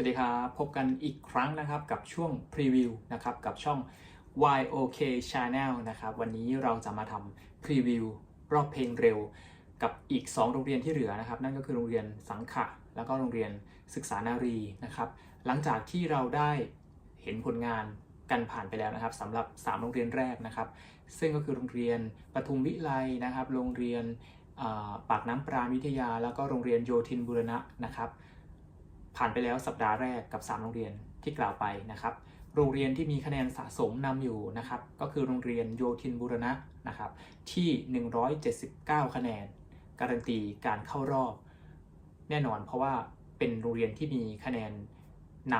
สวัสดีครับ พบกันอีกครั้งนะครับกับช่วงพรีวิวนะครับกับช่อง YOK Channel นะครับวันนี้เราจะมาทำพรีวิวรอบเพลงเร็ว กับอีก 2 โรงเรียนที่เหลือนะครับ นั่นก็คือโรงเรียนสังขะแล้วก็โรงเรียนศึกษานารีนะครับ หลังจากที่เราได้เห็นผลงานกันผ่านไปแล้วนะครับสำหรับ 3 โรงเรียนแรกนะครับ ซึ่งก็คือโรงเรียนปทุมวิไลนะครับ โรงเรียนปากน้ำปราณวิทยา แล้วก็โรงเรียนโยธินบุรณะนะครับ ผ่านไปแล้วสัปดาห์แรกกับ 3 โรงเรียนที่กล่าวไปนะครับ โรงเรียนที่มีคะแนนสะสมนำอยู่นะครับ ก็คือโรงเรียนโยธินบุรณะนะครับที่ 179 คะแนน การันตีการเข้ารอบ แน่นอนเพราะว่าเป็นโรงเรียนที่มีคะแนนน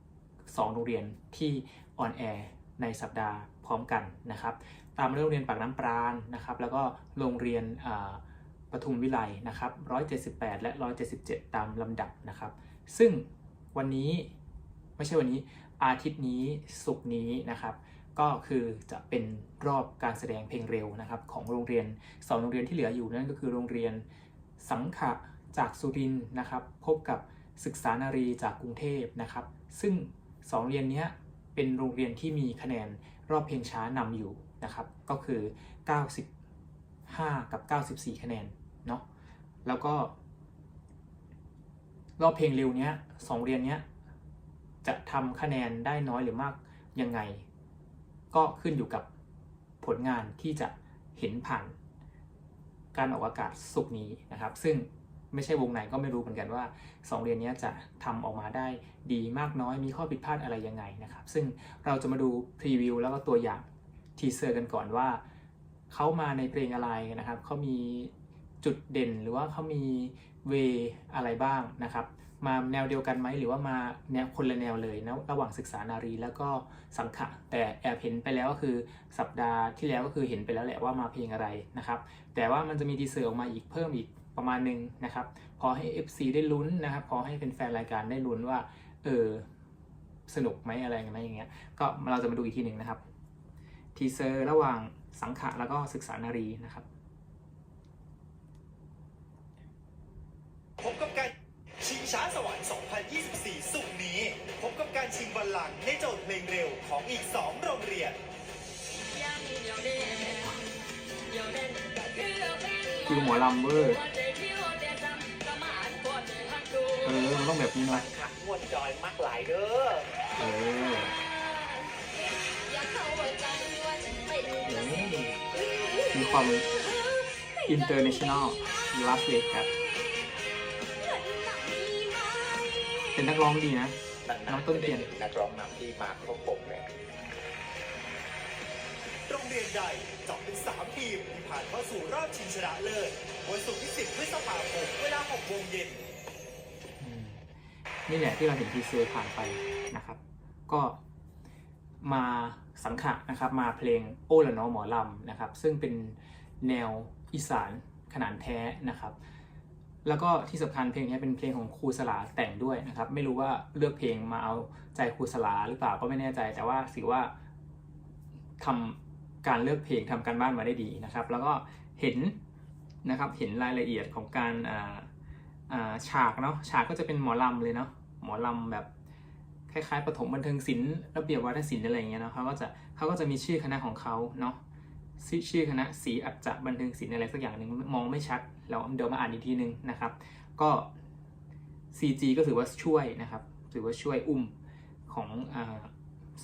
ำสองโรงเรียนที่ออนแอร์ในสัปดาห์พร้อมกันนะครับ ตามโรงเรียนปากน้ำปราณนะครับ แล้วก็โรงเรียนปทุมวิไลนะครับ 178 และ 177 ตามลำดับนะครับ ซึ่งวันนี้ไม่ใช่วันนี้อาทิตย์นี้ศุกร์นี้นะครับ ก็คือจะเป็นรอบการแสดงเพลงเร็วนะครับ ของโรงเรียนสองโรงเรียนที่เหลืออยู่นั่นก็คือโรงเรียนสังขะจากสุรินนะครับ พบกับศึกษานารีจากกรุงเทพนะครับ ซึ่งสองเรียนเนี้ยเป็นโรงเรียนที่มีคะแนนรอบเพลงช้านำอยู่นะครับ ก็คือ 95 กับ 94 คะแนนเนาะแล้วก็ รอบเพลงเร็วเนี้ยสองเรียนเนี้ยจะทำคะแนนได้น้อยหรือมากยังไง ก็ขึ้นอยู่กับผลงานที่จะเห็นผ่าน การออกอากาศสุกนี้นะครับ ซึ่งไม่ใช่วงไหนก็ไม่รู้เหมือนกันว่าสองเรียนเนี้ยจะทำออกมาได้ดีมากน้อยมีข้อผิดพลาดอะไรยังไงนะครับ ซึ่งเราจะมาดูพรีวิวแล้วก็ตัวอย่างทีเซอร์กันก่อนว่าเขามาในเพลงอะไรนะครับเขามี จุดเด่นหรือว่าเขามีเวอะไรบ้างนะครับ มาแนวเดียวกันไหมหรือว่ามาแนวคนละแนวเลยนะระหว่างศึกษานารีแล้วก็สังขะแต่แอบเห็นไปแล้วก็คือสัปดาห์ที่แล้วก็คือเห็นไปแล้วแหละว่ามาเพลงอะไรนะครับ แต่ว่ามันจะมีทีเซอร์ออกมาอีกเพิ่มอีกประมาณหนึงนะครับ พอให้ FC ได้ลุ้นนะครับ พอให้เป็นแฟนรายการได้ลุ้นว่าเออสนุกไหมอะไรกันไหมอย่างเงี้ยก็เราจะมาดูอีกทีหนึ่งนะครับทีเซอร์ระหว่างสังขะแล้วก็ศึกษานารีนะครับ กับการชิงบัลลังก์ในโจทย์เพลงเร็วของอีก 2 โรงเรียน ฟิลหมอลำเวอร์เออมันต้องแบบนี้เนาะขักมวนจอยมากหลายเด้อเออเออมีความอินเตอร์เนชั่นแนลลาสเวกัสเป็นนักร้องดีนะ น้องต้นเทียนนักร้องนำที่มาครบผมเนี่ยโรงเรียนใดเจาะเป็น 3 ทีมที่ผ่านเข้าสู่รอบชิงชนะเลิศวันศุกร์ที่ 10พฤษภาคมเวลา6โมงเย็นอืมนี่แหละที่เราเห็นทีเซอร์ผ่านไปนะครับ ก็มาสังขะนะครับมาเพลงโอ้ละเนอหมอลำนะครับ ซึ่งเป็นแนวอีสานขนานแท้นะครับ แล้วก็ที่สำคัญเพลงนี้เป็นเพลงของครูสลาแต่งด้วยนะครับ ไม่รู้ว่าเลือกเพลงมาเอาใจครูสลาหรือเปล่าก็ไม่แน่ใจ แต่ว่าถือว่าทำการเลือกเพลงทำการบ้านมาได้ดีนะครับ แล้วก็เห็นนะครับเห็นรายละเอียดของการฉากเนาะฉากก็จะเป็นหมอลำเลยเนาะหมอลำแบบคล้ายๆปฐมบันเทิงศิลป์ระเบียบวัฒนศิลป์อะไรอย่างเงี้ยเนาะเขาก็จะเขาก็จะมีชื่อคณะของเขาเนาะชื่อคณะศรีอัจจะบันเทิงศิลป์อะไรสักอย่างหนึ่งมองไม่ชัด เราเดี๋ยวมาอ่านอีกทีนึงนะครับ ก็ CG ก็ถือว่าช่วยนะครับ ถือว่าช่วยอุ้มของอ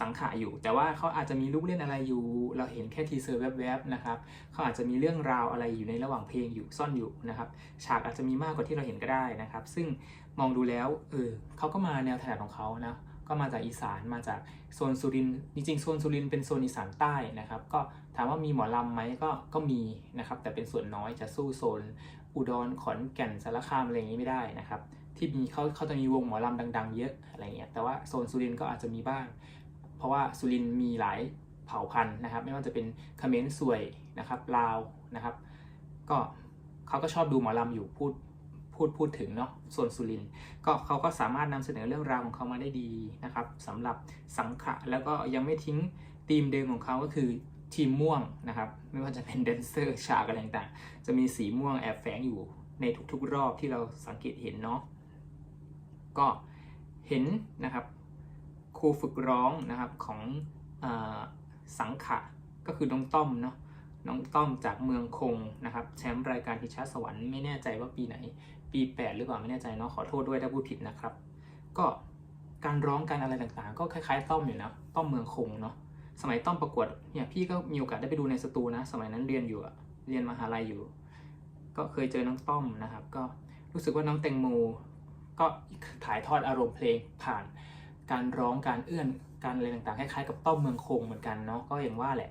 สังขะอยู่ แต่ว่าเขาอาจจะมีลูกเล่นอะไรอยู่ เราเห็นแค่ทีเซอร์แวบๆนะครับเขาอาจจะมีเรื่องราวอะไรอยู่ในระหว่างเพลงอยู่ซ่อนอยู่นะครับ ฉากอาจจะมีมากกว่าที่เราเห็นก็ได้นะครับ ซึ่งมองดูแล้วเออเขาก็มาแนวถนัดของเขานะ ก็มาจากอีสานมาจากโซนสุรินทร์จริงๆโซนสุรินทร์เป็นโซนอีสานใต้นะครับ ก็ถามว่ามีหมอลำไหมก็ก็มีนะครับ แต่เป็นส่วนน้อยจะสู้โซน อุดรขอนแก่นสารคามอะไรอย่างนี้ไม่ได้นะครับ ที่มีเขาเขาจะมีวงหมอลำดัง ๆ เยอะอะไรเงี้ยแต่ว่าโซนสุรินทร์ก็อาจจะมีบ้าง เพราะว่าสุรินทร์มีหลายเผ่าพันธุ์นะครับ ไม่ว่าจะเป็นเขมรสวยนะครับลาวนะครับ ก็เขาก็ชอบดูหมอลำอยู่พูด พูดพูดถึงเนาะส่วนสุรินก็เขาก็สามารถนำเสนอเรื่องราวของเขามาได้ดีนะครับสำหรับสังขะแล้วก็ยังไม่ทิ้งธีมเดิมของเขาก็คือทีมม่วงนะครับ ไม่ว่าจะเป็นแดนเซอร์ฉากอะไรต่างๆ จะมีสีม่วงแอบแฝงอยู่ในทุกๆรอบที่เราสังเกตเห็นเนาะก็เห็นนะครับครูฝึกร้องนะครับของอสังขะก็คือน้องต้อมเนาะ น้องต้อมจากเมืองคงนะครับแชมป์รายการทิชาสวรรค์ไม่แน่ใจว่าปีไหน ปี 8 หรือเปล่าไม่แน่ใจเนาะขอโทษด้วยถ้าพูดผิดนะครับ ก็การร้องการอะไรต่างๆ ก็คล้ายๆต้อมอยู่นะต้อมเมืองคงเนาะสมัยต้อมประกวดเนี่ยพี่ก็มีโอกาสได้ไปดูในสตูนะ สมัยนั้นเรียนอยู่เรียนมหาลัยอยู่ ก็เคยเจอน้องต้อมนะครับ ก็รู้สึกว่าน้องแตงโมก็ถ่ายทอดอารมณ์เพลงผ่าน การร้องการเอื้อนการอะไรต่างๆคล้ายๆกับต้อมเมืองคงเหมือนกันเนาะก็อย่างว่าแหละ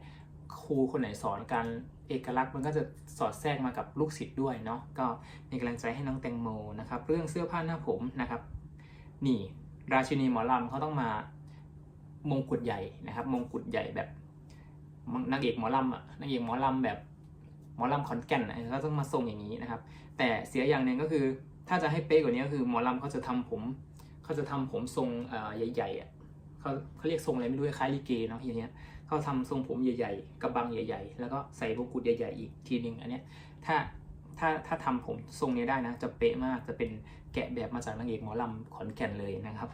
ครูคนไหนสอนการเอกลักษณ์มันก็จะสอดแทรกมากับลูกศิษย์ด้วยเนาะก็เป็นกำลังใจให้น้องแตงโมนะครับ เรื่องเสื้อผ้าหน้าผมนะครับ นี่ราชินีหมอลำเขาต้องมามงกุฎใหญ่นะครับ มงกุฎใหญ่แบบนางเอกหมอลำอะนางเอกหมอลำแบบหมอลำขอนแก่นเขาต้องมาทรงอย่างนี้นะครับ แต่เสียอย่างหนึ่งก็คือ ถ้าจะให้เป๊ะกว่านี้ก็คือหมอลำเขาจะทำผมเขาจะทำผมทรงเอ่ใหญ่ๆอะ เขาเขาเรียกทรงอะไรไม่รู้คล้ายลิเกเนาะอย่างเงี้ยเขาทำทรงผมใหญ่ๆกระบังใหญ่ ๆ แล้วก็ใส่มงกุฎใหญ่ๆอีกทีนึงอันเนี้ยถ้าถ้าถ้าทำผมทรงนี้ได้นะจะเป๊ะมากจะเป็นแกะแบบมาจากนางเอกหมอลำขอนแก่นเลยนะครับ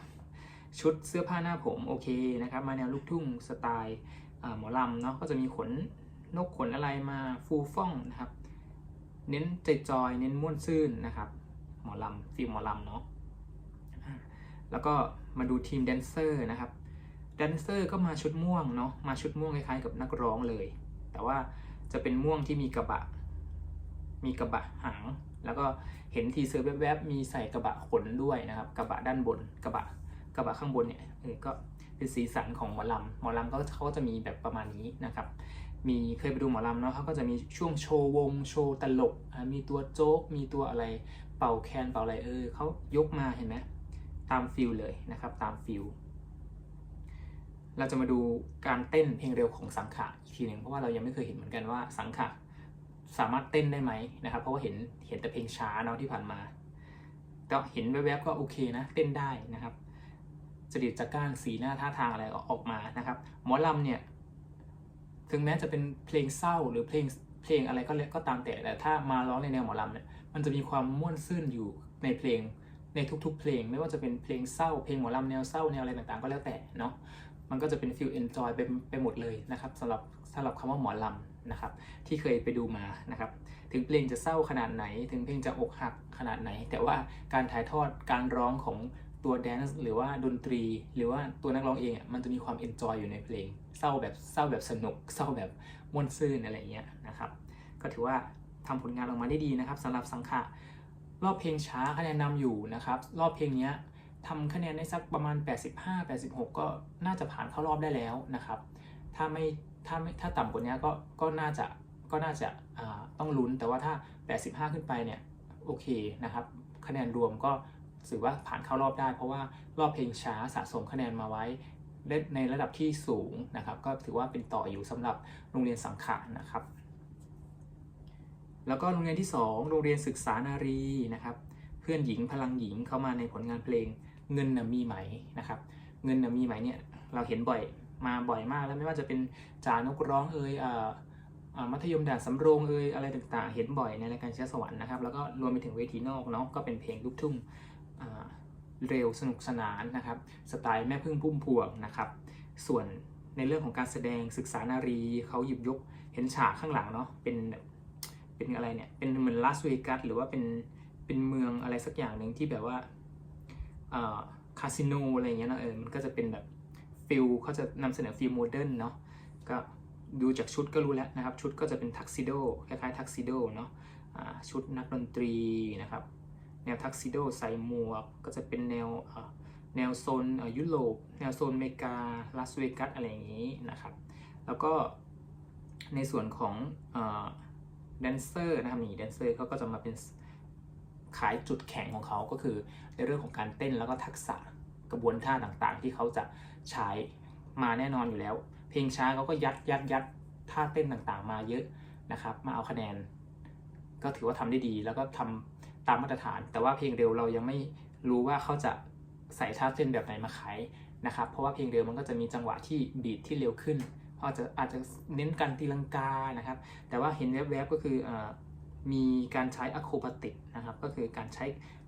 ชุดเสื้อผ้าหน้าผมโอเคนะครับมาแนวลูกทุ่งสไตล์หมอลำเนาะก็จะมีขนนกขนอะไรมาฟูฟ่องนะครับ เน้นใจจอยเน้นม่วนซื่นนะครับ หมอลำฟิล์หมอลำเนาะ แล้วก็มาดูทีมแดนเซอร์นะครับแดนเซอร์ก็มาชุดม่วงเนาะมาชุดม่วงคล้ายๆกับนักร้องเลย แต่ว่าจะเป็นม่วงที่มีกระบะ มีกระบะหาง แล้วก็เห็นทีเซอร์แวบๆมีใส่กระบะขนด้วยนะครับ กระบะด้านบนกระบะกระบะข้างบนเนี่ยเออก็เป็นสีสันของหมอลำหมอลำก็เขาจะมีแบบประมาณนี้นะครับ มีเคยไปดูหมอลำเนาะเขาก็จะมีช่วงโชว์วงโชว์ตลกมีตัวโจ๊กมีตัวอะไรเป่าแคนเป่าอะไรเออเขายกมาเห็นไหม ตามฟิลเลยนะครับตามฟิลเราจะมาดูการเต้นเพลงเร็วของสังขะอีกทีหนึ่งเพราะว่าเรายังไม่เคยเห็นเหมือนกันว่าสังขะสามารถเต้นได้ไหมนะครับ เพราะว่าเห็นเห็นแต่เพลงช้าเนาะที่ผ่านมาก็เห็นแวบๆก็โอเคนะเต้นได้นะครับจริตจักร้านสีหน้าท่าทางอะไรออกมานะครับ หมอลำเนี่ยถึงแม้จะเป็นเพลงเศร้าหรือเพลงเพลงอะไรก็แล้วก็ตามแต่แต่ถ้ามาร้องในแนวหมอลำเนี่ยมันจะมีความม่วนซื่นอยู่ในเพลง ในทุก ๆ เพลง ไม่ว่าจะเป็นเพลงเศร้าเพลงหมอลำแนวเศร้าแนวอะไรต่างๆ ก็แล้วแต่เนาะมันก็จะเป็นฟิลเอนจอยไปไปหมดเลยนะครับสำหรับสำหรับคำว่าหมอลำนะครับที่เคยไปดูมานะครับถึงเพลงจะเศร้าขนาดไหน ถึงเพลงจะอกหักขนาดไหน แต่ว่าการถ่ายทอดการร้องของตัวแดนซ์หรือว่าดนตรี หรือว่าตัวนักร้องเองอะมันจะมีความเอนจอยอยู่ในเพลง เศร้าแบบเศร้าแบบสนุก เศร้าแบบม่วนซื่นอะไรเงี้ยนะครับ ก็ถือว่าทำผลงานออกมาได้ดีนะครับสำหรับสังขะ รอบเพลงช้าคะแนนนำอยู่นะครับ รอบเพลงนี้ทำคะแนนได้สักประมาณ 85 86 ก็น่าจะผ่านเข้ารอบได้แล้วนะครับ ถ้าไม่ถ้าไม่ถ้าต่ำกว่านี้ก็ก็น่าจะก็น่าจะาต้องลุ้นแต่ว่าถ้า 85 ขึ้นไปเนี่ยโอเคนะครับ คะแนนรวมก็ถือว่าผ่านเข้ารอบได้ เพราะว่ารอบเพลงช้าสะสมคะแนนมาไว้ในระดับที่สูงนะครับ ก็ถือว่าเป็นต่ออยู่สำหรับโรงเรียนสังขะนะครับ แล้วก็โรงเรียนที่ 2 โรงเรียนศึกษานารีนะครับ เพื่อนหญิงพลังหญิงเข้ามาในผลงานเพลงเงินน่ะมีไหมนะครับ เงินน่ะมีไหมเนี่ยเราเห็นบ่อยมาบ่อยมากแล้วไม่ว่าจะเป็นจานกร้องเอ่ยมัธยมด่านสำโรงเอ่ยอะไรต่างๆ เห็นบ่อยในรายการเชื้อสวรรค์นะครับ แล้วก็รวมไปถึงเวทีนอกเนาะก็เป็นเพลงลูกทุ่งอ่าเร็วสนุกสนานนะครับ สไตล์แม่พึ่งพุ่มพวงนะครับ ส่วนในเรื่องของการแสดงศึกษานารีเขาหยิบยกเห็นฉากข้างหลังเนาะเป็น เป็นอะไรเนี่ย เป็นเหมือนลาสเวกัสหรือว่าเป็นเป็นเมืองอะไรสักอย่างหนึ่งที่แบบว่าคาสิโนอะไรเงี้ยนะเออมันก็จะเป็นแบบฟิลเขาจะนำเสนอฟิลโมเดิร์นเนาะก็ดูจากชุดก็รู้แล้วนะครับ ชุดก็จะเป็นทักซิโดคล้ายๆทักซิโดเนาะชุดนักดนตรีนะครับ แนวทักซิโดใส่หมวกก็จะเป็นแนวแนวโซนยุโรปแนวโซนอเมริกาลาสเวกัสอะไรอย่างนี้นะครับ แล้วก็ในส่วนของ แดนเซอร์นะครับนี่แดนเซอร์เขาก็จะมาเป็นขายจุดแข็งของเขาก็คือในเรื่องของการเต้นแล้วก็ทักษะกระบวนท่าต่างๆ ที่เขาจะใช้มาแน่นอนอยู่แล้ว เพลงช้าเขาก็ยัดยัดยัดท่าเต้นต่างๆ มาเยอะนะครับ มาเอาคะแนน ก็ถือว่าทำได้ดี แล้วก็ทำตามมาตรฐาน แต่ว่าเพลงเร็วเรายังไม่รู้ว่าเขาจะใส่ท่าเต้นแบบไหนมาขายนะครับ เพราะว่าเพลงเร็วมันก็จะมีจังหวะที่บีทที่เร็วขึ้น อาจจะอาจจะเน้นการตีลังกานะครับ แต่ว่าเห็นแวบๆก็คืออมีการใช้อะโครบาติกนะครับ ก็คือการใช้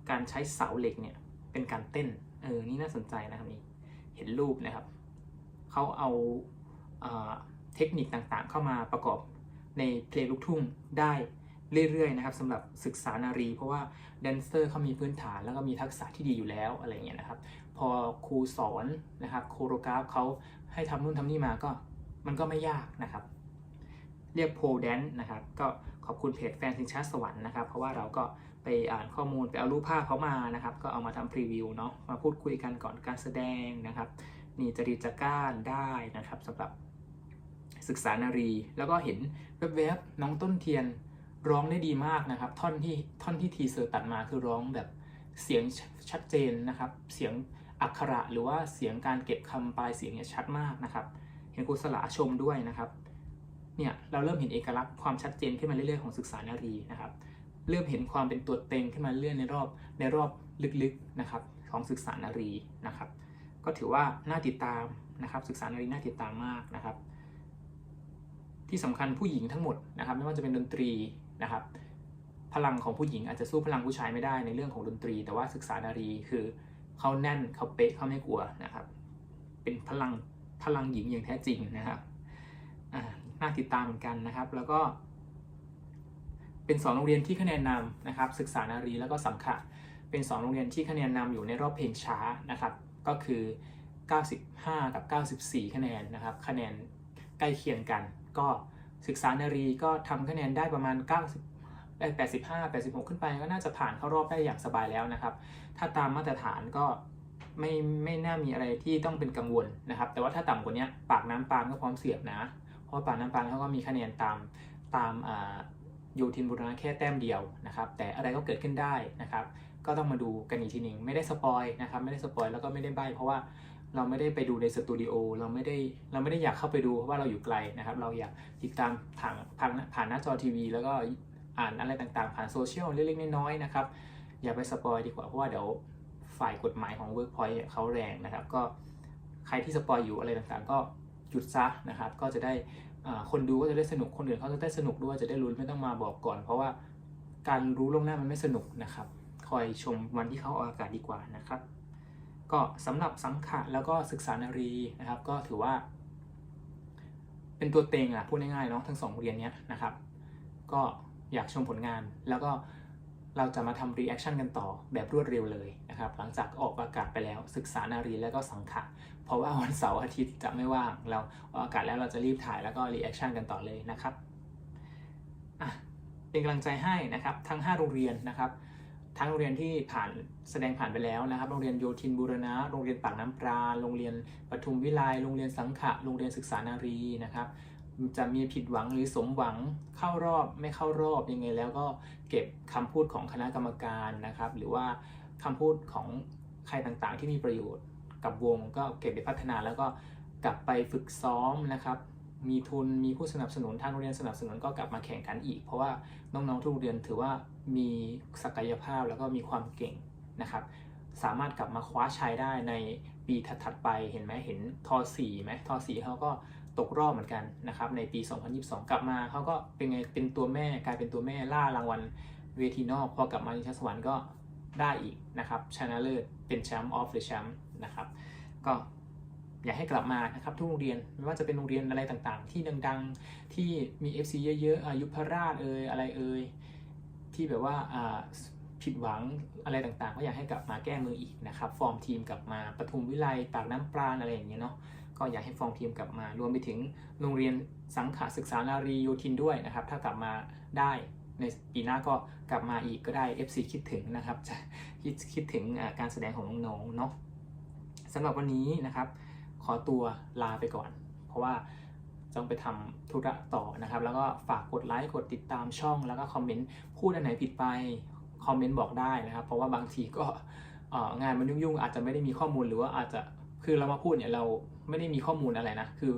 การใช้เสาเหล็กเนี่ยเป็นการเต้นเออนี่น่าสนใจนะครับนี่เห็นรูปนะครับเขาเอาเอ่อเทคนิคต่างๆ เข้ามาประกอบในเพลงลูกทุ่งได้เรื่อยๆนะครับสำหรับศึกษานารี เพราะว่าแดนเซอร์เขามีพื้นฐานแล้วก็มีทักษะที่ดีอยู่แล้วอะไรเงี้ยนะครับ พอครูสอนนะครับโคโรกราฟเขาให้ทำนู่นทำนี่มาก็ มันก็ไม่ยากนะครับ เรียกโพแดนนะครับ ก็ขอบคุณเพจแฟนสินชาสวรรค์นะครับ เพราะว่าเราก็ไปอ่านข้อมูลไปเอารูปภาพเขามานะครับ ก็เอามาทำพรีวิวเนาะ มาพูดคุยกันก่อนการแสดงนะครับ นี่จริตจัก้านได้นะครับสำหรับศึกษานารี แล้วก็เห็นแวบๆน้องต้นเทียนร้องได้ดีมากนะครับ ท่อนที่ท่อนที่ทีเซอร์ตัดมาคือร้องแบบเสียงชัดเจนนะครับ เสียงอักขระหรือว่าเสียงการเก็บคำปลายเสียงเนี่ยชัดมากนะครับ เห็นครูสลชมด้วยนะครับเนี่ยเราเริ่มเห็นเอกลักษณ์ความชัดเจนขึ้นมาเรื่อยๆของศึกษานารีนะครับ เริ่มเห็นความเป็นตัวเต็งขึ้นมาเรื่อยในรอบในรอบลึกๆนะครับของศึกษานารีนะครับ ก็ถือว่าน่าติดตามนะครับ ศึกษานารีน่าติดตามมากนะครับ ที่สำคัญผู้หญิงทั้งหมดนะครับ ไม่ว่าจะเป็นดนตรีนะครับ พลังของผู้หญิงอาจจะสู้พลังผู้ชายไม่ได้ในเรื่องของดนตรี แต่ว่าศึกษานารีคือเขาแน่นเขาเป๊ะเขาไม่กลัวนะครับ เป็นพลัง พลังหญิงอย่างแท้จริงนะครับน่าติดตามเหมือนกันนะครับ แล้วก็ เป็นสองโรงเรียนที่คะแนนนำนะครับ ศึกษานารีแล้วก็สังขะเป็นสองโรงเรียนที่คะแนนนำอยู่ในรอบเพลงช้านะครับ ก็คือ 95 กับ 94 คะแนนนะครับ คะแนนใกล้เคียงกัน ก็ศึกษานารีก็ทำคะแนนได้ประมาณ 90เอ้ย85 86 ขึ้นไปก็น่าจะผ่านเข้ารอบได้อย่างสบายแล้วนะครับ ถ้าตามมาตรฐานก็ ไม่ไม่น่ามีอะไรที่ต้องเป็นกังวลนะครับ แต่ว่าถ้าต่ำกว่านี้ปากน้ำปานก็พร้อมเสียบนะ เพราะว่าปากน้ำปานเขาก็มีคะแนนตามตามอ่าโยทินบุรณะแค่แต้มเดียวนะครับ แต่อะไรก็เกิดขึ้นได้นะครับ ก็ต้องมาดูกันอีกทีหนึ่งไม่ได้สปอยนะครับ ไม่ได้สปอยแล้วก็ไม่ได้ใบเพราะว่าเราไม่ได้ไปดูในสตูดิโอเราไม่ได้เราไม่ได้อยากเข้าไปดูเพราะว่าเราอยู่ไกลนะครับ เราอยากติดตามผ่านผ่านผ่านหน้าจอทีวี แล้วก็อ่านอะไรต่างๆ ผ่านโซเชียลเล็กๆน้อยๆนะครับ อย่าไปสปอยดีกว่าเพราะว่าเดี๋ยว ฝ่ายกฎหมายของ Workpoint เนี่ยเขาแรงนะครับ ก็ใครที่สปอยอยู่อะไรต่างๆ ก็หยุดซะนะครับ ก็จะได้คนดูก็จะได้สนุกคนอื่นเขาจะได้สนุกด้วยจะได้รู้นไม่ต้องมาบอกก่อน เพราะว่าการรู้ล่วงหน้ามันไม่สนุกนะครับ คอยชมวันที่เขาออกอากาศดีกว่านะครับ ก็สำหรับสังขะแล้วก็ศึกษานารีนะครับ ก็ถือว่า เป็นตัวเต็งอะพูดง่ายๆเนาะทั้งสองโรงเรียนเนี้ยนะครับ ก็อยากชมผลงานแล้วก็ เราจะมาทำรีแอคชั่นกันต่อแบบรวดเร็วเลยนะครับ หลังจากออกอากาศไปแล้วศึกษานารีแล้วก็สังขะ เพราะว่าวันเสาร์อาทิตย์จะไม่ว่างเราออกอากาศแล้วเราจะรีบถ่ายแล้วก็รีแอคชั่นกันต่อเลยนะครับอะเป็นกำลังใจให้นะครับทั้ง 5 โรงเรียนนะครับ ทั้งโรงเรียนที่ผ่านแสดงผ่านไปแล้วนะครับ โรงเรียนโยธินบูรณะ โรงเรียนปากน้ำปราโรงเรียนปทุมวิไลโรงเรียนสังขะ โรงเรียนศึกษานารีนะครับ จะมีผิดหวังหรือสมหวังเข้ารอบไม่เข้ารอบยังไง แล้วก็เก็บคำพูดของคณะกรรมการนะครับ หรือว่าคำพูดของใครต่างๆ ที่มีประโยชน์กับวงก็เก็บไปพัฒนาแล้วก็กลับไปฝึกซ้อมนะครับ มีทุนมีผู้สนับสนุนทางโรงเรียนสนับสนุนก็กลับมาแข่งขันอีก เพราะว่าน้องๆทุกโรงเรียนถือว่ามีศักยภาพแล้วก็มีความเก่งนะครับ สามารถกลับมาคว้าชัยได้ในปีถัดๆไปเห็นไหมเห็นทอ4ไหมทอ4เขาก็ ตกรอบเหมือนกันนะครับในปี 2022 กลับมาเขาก็เป็นไงเป็นตัวแม่กลายเป็นตัวแม่ล่ารางวัลเวทีนอกพอกลับมาที่ชั้นสวรรค์ก็ได้อีกนะครับชนะเลิศเป็นแชมป์ออฟเดอะแชมป์นะครับก็อยากให้กลับมานะครับทุกโรงเรียนไม่ว่าจะเป็นโรงเรียนอะไรต่างๆ ที่ดังๆที่มี FC เยอะๆอายุพราชเอ่ยอะไรเอ่ยที่แบบว่าอ่าผิดหวังอะไรต่างๆ ก็อยากให้กลับมาแก้มืออีกนะครับ ฟอร์มทีมกลับมาปทุมวิไลปากน้ำปราณอะไรอย่างเงี้ยเนาะ ก็อยากให้ฟอร์มทีมกลับมา รวมไปถึงโรงเรียนสังขศึกษานารีโยธินด้วยนะครับ ถ้ากลับมาได้ในปีหน้าก็กลับมาอีกก็ได้ FC คิดถึงนะครับจะคิดคิดถึงการแสดงของน้องๆเนาะสำหรับวันนี้นะครับ ขอตัวลาไปก่อน เพราะว่าต้องไปทำธุระต่อนะครับ แล้วก็ฝากกดไลค์กดติดตามช่อง แล้วก็คอมเมนต์พูดอันไหนผิดไปคอมเมนต์บอกได้นะครับ เพราะว่าบางทีก็งานมันยุ่งๆ อาจจะไม่ได้มีข้อมูลหรือว่าอาจจะคือเรามาพูดเนี่ยเรา ไม่ได้มีข้อมูลอะไรนะ คือ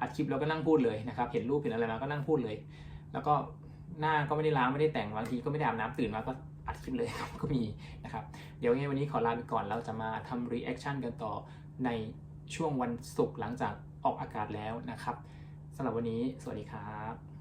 อัดคลิปแล้วก็นั่งพูดเลยนะครับ เห็นรูปเห็นอะไรมาก็นั่งพูดเลย แล้วก็หน้าก็ไม่ได้ล้างไม่ได้แต่งบางทีก็ไม่ได้อาบน้ำตื่นมาก็อัดคลิปเลยก็มีนะครับ เดี๋ยวงไงวันนี้ขอลาไปก่อนเราจะมาทำรีแอคชั่นกันต่อในช่วงวันศุกร์หลังจากออกอากาศแล้วนะครับสำหรับวันนี้สวัสดีครับ